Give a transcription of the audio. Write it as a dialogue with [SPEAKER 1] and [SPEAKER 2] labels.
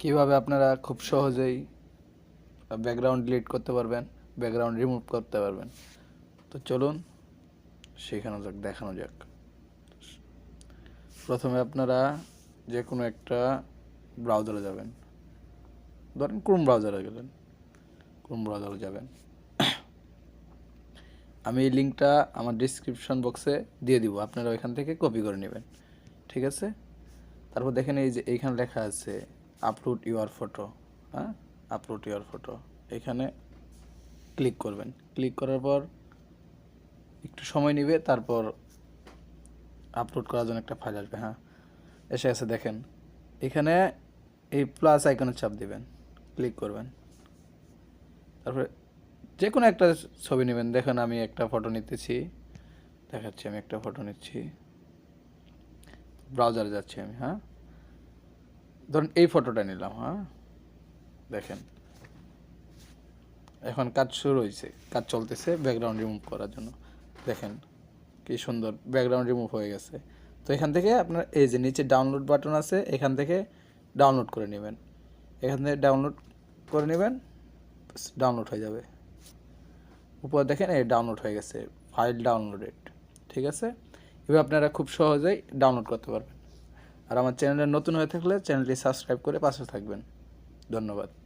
[SPEAKER 1] কীভাবে আপনারা খুব সহজেই ব্যাকগ্রাউন্ড ডিলিট করতে পারবেন ব্যাকগ্রাউন্ড রিমুভ করতে পারবেন। তো চলুন শেখানো যাক, দেখানো যাক। প্রথমে আপনারা যে কোনো একটা ব্রাউজারে যাবেন। ধরেন ক্রোম ব্রাউজারে গেলেন। ক্রোম ব্রাউজারে যাবেন। আমি এই লিঙ্কটা আমার ডিসক্রিপশন বক্সে দিয়ে দিব। আপনারা ওইখান থেকে কপি করে নেবেন। ঠিক আছে? তারপর দেখেন এই যে এইখানে লেখা আছে আপলোড ইউর ফটো হ্যাঁ? আপলোড ইউর ফটো এখানে ক্লিক করবেন। ক্লিক করার পর একটু সময় নেবে, তারপর আপলোড করার জন্য একটা ফাইল আসবে হ্যাঁ? এসে গেছে, দেখেন। এখানে এই প্লাস আইকনে চাপ দিবেন। ক্লিক করবেন। তারপরে যে কোনো একটা ছবি নেবেন। দেখেন, আমি একটা ফটো নিতেছি। দেখাচ্ছি, আমি একটা ফটো নিচ্ছি। ব্রাউজারে যাচ্ছি আমি হ্যাঁ? ধরুন এই ফটোটা নিলাম হ্যাঁ? দেখেন। এখন কাজ শুরু হয়েছে কাজ চলতেছে ব্যাকগ্রাউন্ড রিমুভ করার জন্য। দেখেন কি সুন্দর ব্যাকগ্রাউন্ড রিমুভ হয়ে গেছে। তো এখান থেকে আপনার এই যে নিচে ডাউনলোড বাটন আছে, এখান থেকে ডাউনলোড করে নেবেন। এখান থেকে ডাউনলোড করে নেবেন ডাউনলোড হয়ে যাবে। উপর দেখেন এই ডাউনলোড হয়ে গেছে ফাইল ডাউনলোডেড ঠিক আছে? এভাবে আপনারা খুব সহজেই ডাউনলোড করতে পারবেন। আর আমার চ্যানেলে নতুন হয়ে থাকলে চ্যানেলটি সাবস্ক্রাইব করে পাশে থাকবেন। ধন্যবাদ।